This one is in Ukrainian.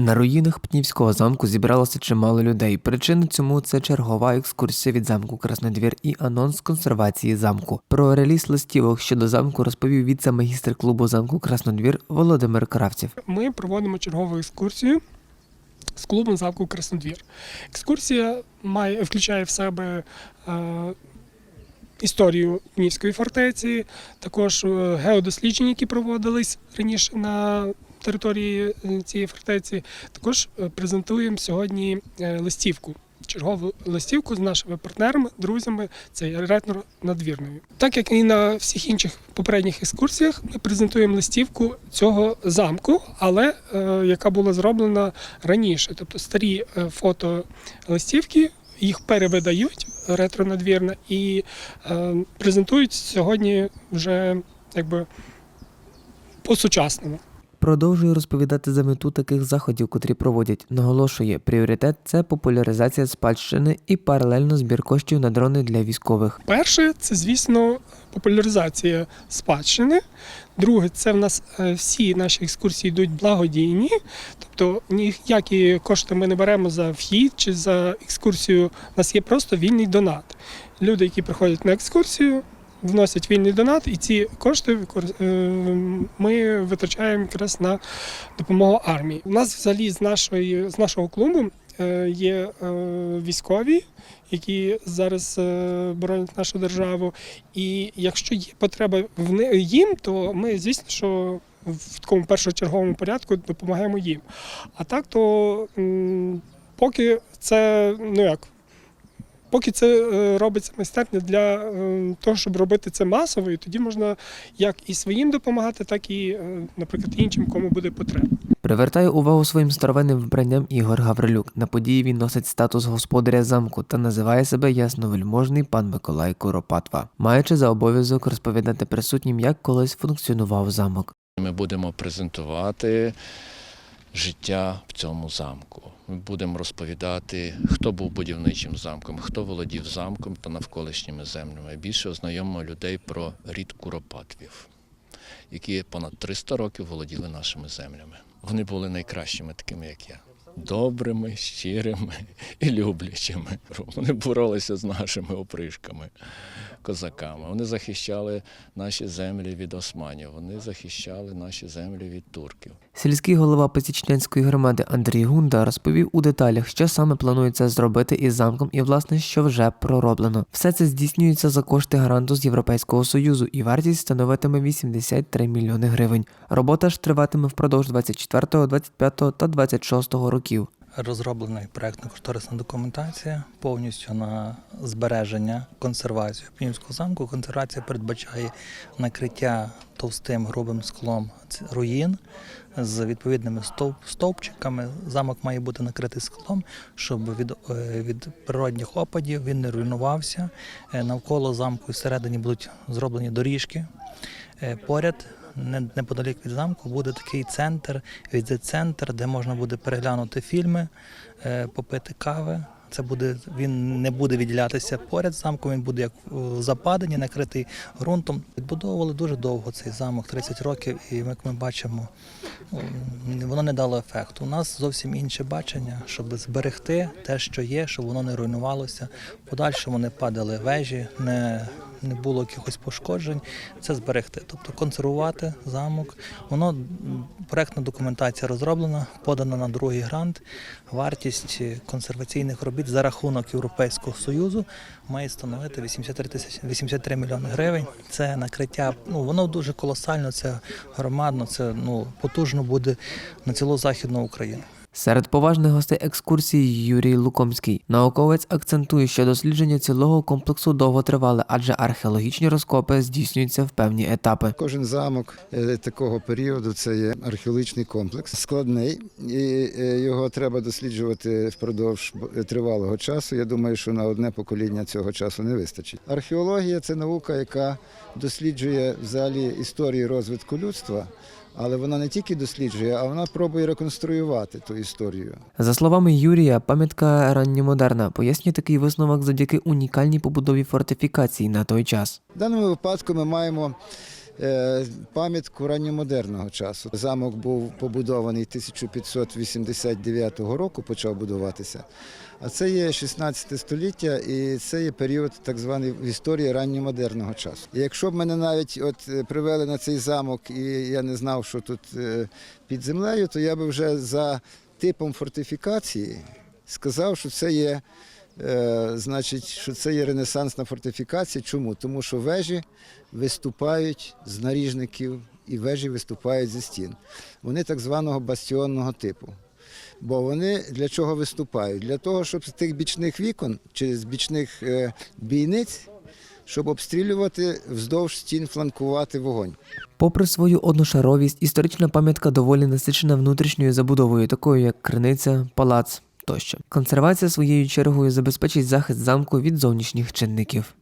На руїнах Пнівського замку зібралося чимало людей. Причина цьому це чергова екскурсія від замку Краснодвір і анонс консервації замку. Про реліз листівок щодо замку розповів віце-магістр клубу замку Краснодвір Володимир Кравців. ми проводимо чергову екскурсію з клубом замку Краснодвір. Екскурсія має, включає в себе е, історію Днівської фортеці, також е, геодослідження, які проводились раніше на території е, цієї фортеці. Також е, презентуємо сьогодні е, листівку. Чергову листівку з нашими партнерами, друзями, це ретро надвірною. Так як і на всіх інших попередніх екскурсіях, ми презентуємо листівку цього замку, але е, яка була зроблена раніше. Тобто старі фото листівки їх перевидають ретро надвірна і е, презентують сьогодні вже якби по-сучасному. Продовжує розповідати за мету таких заходів, котрі проводять. Наголошує, пріоритет це популяризація спадщини і паралельно збір коштів на дрони для військових. Перше, це, звісно, популяризація спадщини. Друге, це в нас е, всі наші екскурсії йдуть благодійні. Тобто ніякі кошти ми не беремо за вхід чи за екскурсію. У нас є просто вільний донат. Люди, які приходять на екскурсію, вносять вільний донат, і ці кошти е, ми витрачаємо якраз на допомогу армії. У нас взагалі з нашої з нашого клубу е, є е, військові, які зараз боронять нашу державу. І якщо є потреба в їм, то ми, звісно, що в такому першочерговому порядку допомагаємо їм. А так, то поки це ну як. Поки це е, робиться майстерня для е, того, щоб робити це масово, і тоді можна як і своїм допомагати, так і, е, наприклад, іншим, кому буде потреба. Привертає увагу своїм старовинним вбранням Ігор Гаврилюк. На події він носить статус господаря замку та називає себе ясновельможний пан Миколай Куропатва, маючи за обов'язок розповідати присутнім, як колись функціонував замок. Ми будемо презентувати життя в цьому замку. Ми будемо розповідати, хто був будівничим замком, хто володів замком та навколишніми землями. Більше ознайомимо людей про рід Куропатвів, які понад 300 років володіли нашими землями. Вони були найкращими, такими як я. Добрими, щирими і люблячими. Вони боролися з нашими опришками, козаками. Вони захищали наші землі від османів, вони захищали наші землі від турків. Сільський голова Пасічнянської громади Андрій Гунда розповів у деталях, що саме планується зробити із замком і власне, що вже пророблено. Все це здійснюється за кошти гранту з Європейського союзу, і вартість становитиме 83 мільйони гривень. Робота ж триватиме впродовж 24, 25 та 26 років. Розроблена проєктно-кошторисна документація повністю на збереження, консервацію Пнівського замку. Консервація передбачає накриття товстим грубим склом руїн з відповідними стовп, стовпчиками. Замок має бути накритий склом, щоб від, е, від природних опадів він не руйнувався. Е, Навколо замку і всередині будуть зроблені доріжки. Е, Поряд неподалік від замку буде такий центр, візит-центр, де можна буде переглянути фільми, е, попити кави. Це буде він не буде відділятися поряд з замком, він буде як в западині, накритий ґрунтом. Відбудовували дуже довго цей замок, 30 років, і як ми бачимо, воно не дало ефекту. У нас зовсім інше бачення, щоб зберегти те, що є, щоб воно не руйнувалося. В Подальшому не падали вежі, не, не було якихось пошкоджень. Це зберегти, тобто консервувати замок. Воно проектна документація розроблена, подана на другий грант. Вартість е, консерваційних робіт за рахунок Європейського союзу має становити 83 тисячі 83 мільйони гривень. Це накриття. Ну воно дуже колосально, це громадно, це ну потужно буде на цілу західну Україну. Серед поважних гостей екскурсії Юрій Лукомський. Науковець акцентує, що дослідження цілого комплексу довго тривали, адже археологічні розкопи здійснюються в певні етапи. Кожен замок е, такого періоду це є археологічний комплекс, складний, і е, його треба досліджувати впродовж тривалого часу. Я думаю, що на одне покоління цього часу не вистачить. Археологія це наука, яка досліджує взагалі історію розвитку людства, але вона не тільки досліджує, а вона пробує реконструювати ту історію. За словами Юрія, пам'ятка ранньомодерна пояснює такий висновок завдяки унікальній побудові фортифікацій на той час. В даному випадку ми маємо пам'ятку ранньомодерного часу. Замок був побудований 1589 року, почав будуватися. А це є 16 століття, і це є період так званий в історії ранньомодерного часу. І якщо б мене навіть от е, привели на цей замок, і я не знав, що тут е, під землею, то я би вже за типом фортифікації сказав, що це є. Е, значить, що це є ренесансна фортифікація. Чому? Тому що вежі виступають з наріжників і вежі виступають зі стін. Вони так званого бастіонного типу. Бо вони для чого виступають? Для того, щоб з тих бічних вікон чи з бічних е, бійниць, щоб обстрілювати вздовж стін, фланкувати вогонь. Попри свою одношаровість, історична пам'ятка доволі насичена внутрішньою забудовою, такою як криниця, палац тощо. Консервація своєю чергою забезпечить захист замку від зовнішніх чинників.